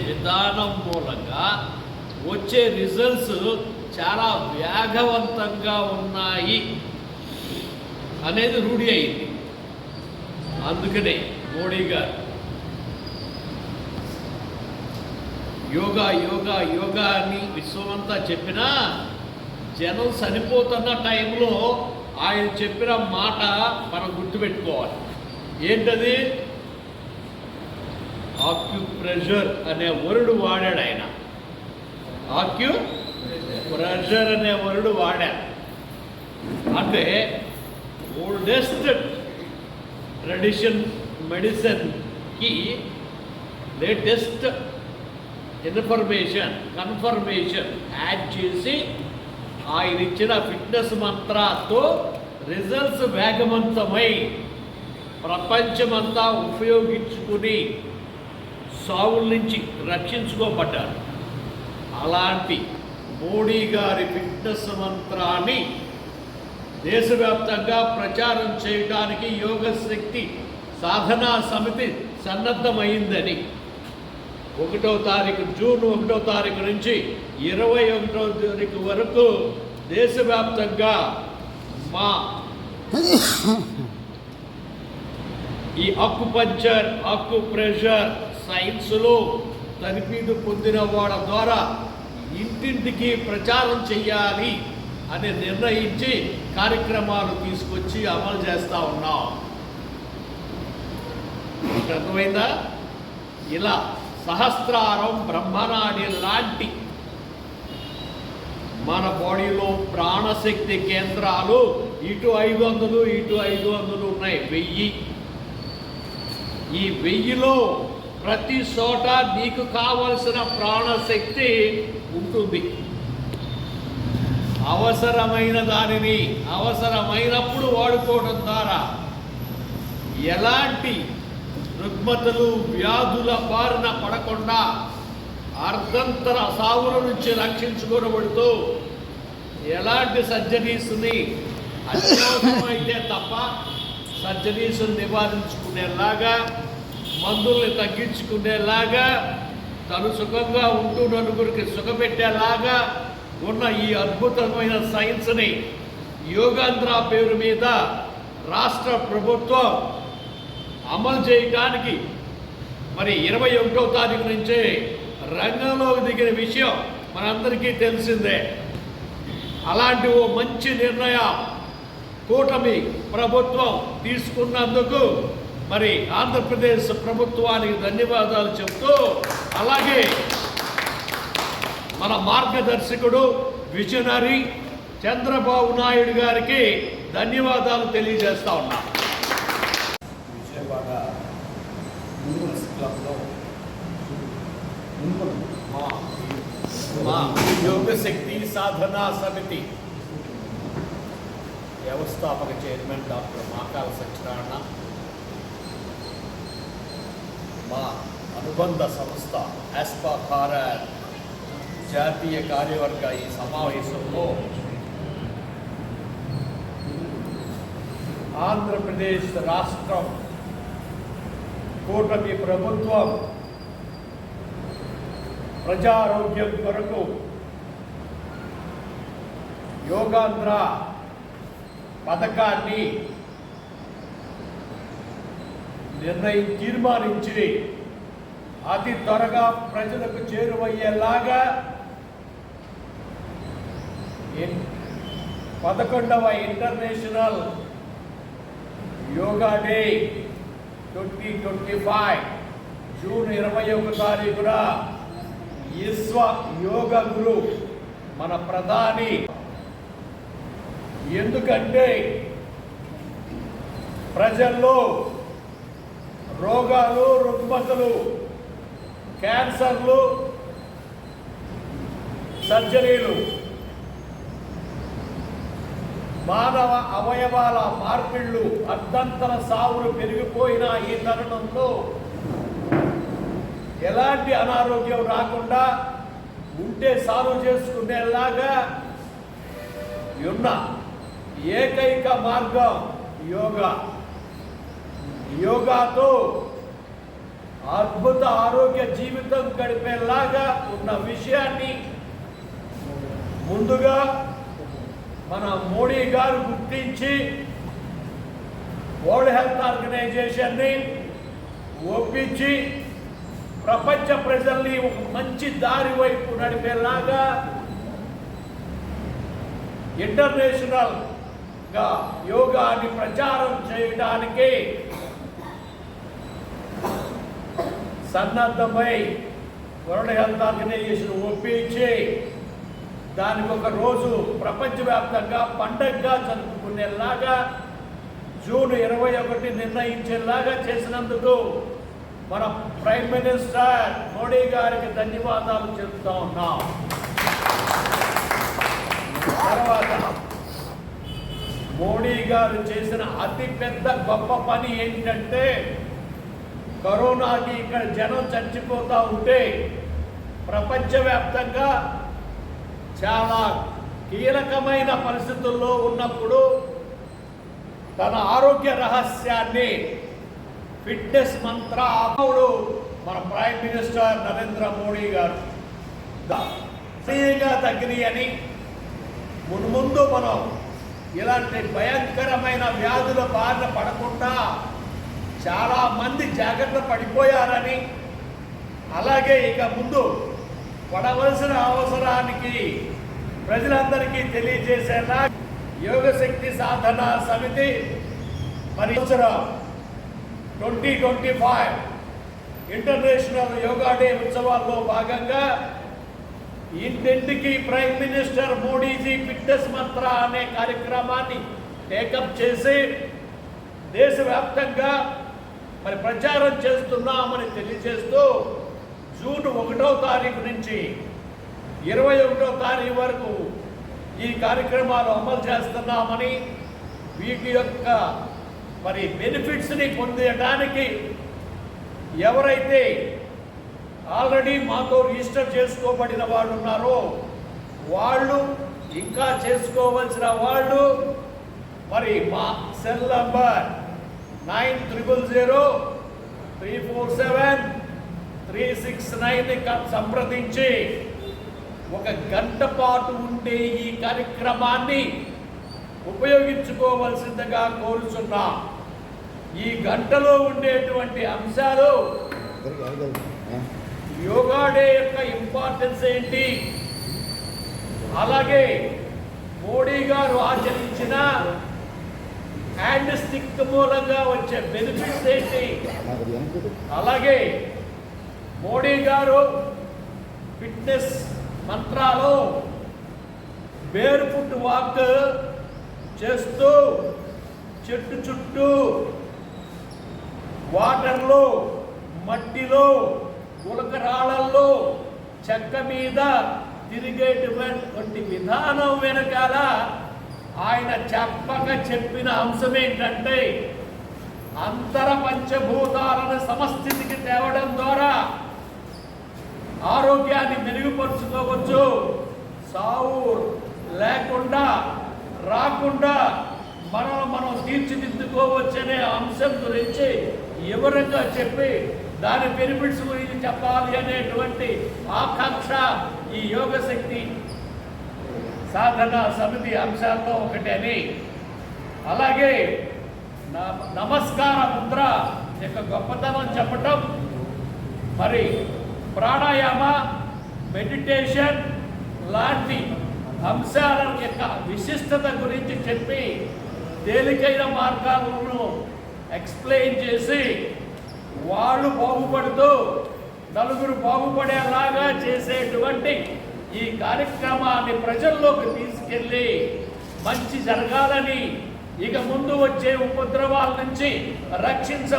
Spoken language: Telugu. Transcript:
విధానం మూలంగా వచ్చే రిజల్ట్స్ చాలా వేగవంతంగా ఉన్నాయి అనేది రూఢి అయింది. అందుకనే మోడీ గారు యోగా యోగా యోగా అని విశ్వమంతా చెప్పినా జనం చనిపోతున్న టైంలో ఆయన చెప్పిన మాట మనం గుర్తుపెట్టుకోవాలి. ఏంటది? ఆక్యుప్రెషర్ అనే వరుడు వాడాడు ఆయన ఆక్యు ప్రెషర్ అనే వరుడు వాడాడు. అంటే ఓల్డెస్ట్ ట్రెడిషన్ మెడిసిన్కి లేటెస్ట్ ఇన్ఫర్మేషన్ కన్ఫర్మేషన్ యాడ్ చేసి ఆయన ఇచ్చిన ఫిట్నెస్ మంత్రాతో రిజల్ట్స్ వేగవంతమై ప్రపంచమంతా ఉపయోగించుకుని సావుల నుంచి రక్షించుకోబడ్డారు. అలాంటి మోడీ గారి ఫిట్నెస్ మంత్రాన్ని దేశవ్యాప్తంగా ప్రచారం చేయడానికి యోగ శక్తి సాధనా సమితి సన్నద్ధమైందని ఒకటో తారీఖు జూన్ ఒకటో తారీఖు నుంచి ఇరవై ఒకటో తారీఖు వరకు దేశవ్యాప్తంగా మా ఈ అక్యుపంచర్ అక్యుప్రెషర్ సైన్స్లో తనిఖీదు పొందిన వాళ్ళ ద్వారా ఇంటింటికి ప్రచారం చేయాలి అని నిర్ణయించి కార్యక్రమాలు తీసుకొచ్చి అమలు చేస్తూ ఉన్నాం. అర్థమైందా? ఇలా సహస్రారం బ్రహ్మనాడి లాంటి మన బాడీలో ప్రాణశక్తి కేంద్రాలు ఇటు ఐదు వందలు ఇటు ఐదు వందలు ఉన్నాయి. వెయ్యి. ఈ వెయ్యిలో ప్రతి చోట నీకు కావలసిన ప్రాణశక్తి ఉంటుంది. అవసరమైన దానిని అవసరమైనప్పుడు వాడుకోవడం ద్వారా ఎలాంటి రుగ్మతలు వ్యాధుల బారిన పడకుండా అర్ధంతర సావుల నుంచి రక్షించుకోబడుతూ ఎలాంటి సర్జరీస్ని అత్యవసరమైతే తప్ప సర్జరీస్ని నివారించుకునేలాగా మందుల్ని తగ్గించుకునేలాగా తను సుఖంగా ఉంటూ నలుగురికి సుఖపెట్టేలాగా ఉన్న ఈ అద్భుతమైన సైన్స్ని యోగాంధ్ర పేరు మీద రాష్ట్ర ప్రభుత్వం అమలు చేయడానికి మరి ఇరవై ఒకటో తారీఖు నుంచే రంగంలోకి దిగిన విషయం మనందరికీ తెలిసిందే. అలాంటి ఓ మంచి నిర్ణయం కూటమి ప్రభుత్వం తీసుకున్నందుకు మరి ఆంధ్రప్రదేశ్ ప్రభుత్వానికి ధన్యవాదాలు చెప్తూ అలాగే మన మార్గదర్శకుడు విజనరీ చంద్రబాబు నాయుడు గారికి ధన్యవాదాలు తెలియజేస్తా ఉన్నా. విజయవాడ శక్తి సాధనా సమితి వ్యవస్థాపక చైర్మన్ డాక్టర్ మాకాల సత్యనారాయణ మా అనుబంధ సంస్థ ఆస్పా భారత్ జాతీయ కార్యవర్గ ఈ సమావేశంలో ఆంధ్రప్రదేశ్ రాష్ట్రం కూటమి ప్రభుత్వం ప్రజారోగ్యం కొరకు యోగాంధ్ర పథకాన్ని నిర్ణయం తీర్మానించి అతి త్వరగా ప్రజలకు చేరువయ్యేలాగా ఇన్- పదకొండవ international yoga day twenty twenty five June ఇరవై ఒక తారీఖున విశ్వ యోగ గురు మన ప్రధాని. ఎందుకంటే ప్రజల్లో రోగాలు రుగ్మతలు క్యాన్సర్లు సర్జరీలు మానవ అవయవాల మార్పిళ్ళు అర్ధంతర సావులు పెరిగిపోయిన ఈ తరుణంలో ఎలాంటి అనారోగ్యం రాకుండా ఉంటే సాల్వ్ చేసుకునేలాగా ఉన్న ఏకైక మార్గం యోగా. యోగాతో అద్భుత ఆరోగ్య జీవితం గడిపేలాగా ఉన్న విషయాన్ని ముందుగా మన మోడీ గారు గుర్తించి వరల్డ్ హెల్త్ ఆర్గనైజేషన్ని ఒప్పించి ప్రపంచ ప్రజల్ని ఒక మంచి దారి వైపు నడిపేలాగా ఇంటర్నేషనల్గా యోగాని ప్రచారం చేయడానికి సన్నద్ధమై వరల్డ్ హెల్త్ ఆర్గనైజేషన్ ఒప్పించి దానికి ఒక రోజు ప్రపంచవ్యాప్తంగా పండగగా జరుపుకునేలాగా జూన్ ఇరవై ఒకటి నిర్ణయించేలాగా చేసినందుకు మన ప్రైమ్ మినిస్టర్ మోడీ గారికి ధన్యవాదాలు చెబుతా ఉన్నాం. తర్వాత మోడీ గారు చేసిన అతిపెద్ద గొప్ప పని ఏంటంటే కరోనాకి ఇక్కడ జనం చచ్చిపోతూ ఉంటే ప్రపంచవ్యాప్తంగా చాలా కీలకమైన పరిస్థితుల్లో ఉన్నప్పుడు తన ఆరోగ్య రహస్యాన్ని ఫిట్నెస్ మంత్ర అప్పుడు మన ప్రైమ్ మినిస్టర్ నరేంద్ర మోడీ గారు. సీగా తగ్గినాయి అని మున్ముందు మనం ఇలాంటి భయంకరమైన వ్యాధుల బారిన పడకుండా చాలా మంది జాగ్రత్త పడిపోయారని. అలాగే ఇక ముందు పడవలసిన అవసరానికి ప్రజలందరికీ తెలియజేసేలా యోగశక్తి సాధన సమితి మరి twenty twenty five international yoga day ఉత్సవాల్లో భాగంగా ఇంటింటికి ప్రైమ్ మినిస్టర్ మోడీజీ ఫిట్నెస్ మంత్ర అనే కార్యక్రమాన్ని టేకప్ చేసి దేశవ్యాప్తంగా మరి ప్రచారం చేస్తున్నామని తెలియజేస్తూ జూన్ ఒకటో తారీఖు నుంచి ఇరవై ఒకటో తారీఖు వరకు ఈ కార్యక్రమాలు అమలు చేస్తున్నామని వీటి యొక్క మరి బెనిఫిట్స్ని పొందడానికి ఎవరైతే ఆల్రెడీ మాతో రిజిస్టర్ చేసుకోబడిన వాళ్ళు ఉన్నారో వాళ్ళు ఇంకా చేసుకోవలసిన వాళ్ళు మరి మా cell number nine triple zero three four seven three six nine సంప్రదించి ఒక గంట పాటు ఉండే ఈ కార్యక్రమాన్ని ఉపయోగించుకోవలసిందిగా కోరుచున్నా. ఈ గంటలో ఉండేటువంటి అంశాలు యోగా డే యొక్క ఇంపార్టెన్స్ ఏంటి? అలాగే మోడీ గారు ఆచరించిన హ్యాండ్ స్టిక్ మూలంగా వచ్చే బెనిఫిట్స్ ఏంటి? అలాగే మోడీ గారు ఫిట్నెస్ మంత్రాలు బేర్ ఫుట్ వాక్ చేస్తూ చెట్టు చుట్టూ వాటర్లో మట్టిలో గులకరాళ్ళల్లో చెక్క మీద తిరిగేటువంటి విధానం వెనకాల ఆయన చెప్పక చెప్పిన అంశం ఏంటంటే అంతర పంచభూతాలను సమస్థితికి తేవడం ద్వారా ఆరోగ్యాన్ని మెరుగుపరుచుకోవచ్చు. సావు లేకుండా రాకుండా మనం మనం అనే అంశం గురించి వివరంగా చెప్పి దాని బెనిఫిట్స్ గురించి చెప్పాలి అనేటువంటి ఆకాంక్ష ఈ యోగశక్తి సాధన సమితి అంశాల్లో ఒకటి అని. అలాగే నమస్కార ముద్ర యొక్క గొప్పతనం చెప్పటం. మరి ప్రాణాయామ మెడిటేషన్ లాంటి అంశాల యొక్క విశిష్టత గురించి చెప్పి తేలికైన మార్గాలను ఎక్స్ప్లెయిన్ చేసి వాళ్ళు బాగుపడుతూ నలుగురు బాగుపడేలాగా చేసేటువంటి ఈ కార్యక్రమాన్ని ప్రజల్లోకి తీసుకెళ్ళి మంచి జరగాలని ఇక ముందు వచ్చే ఉపద్రవాల నుంచి రక్షించ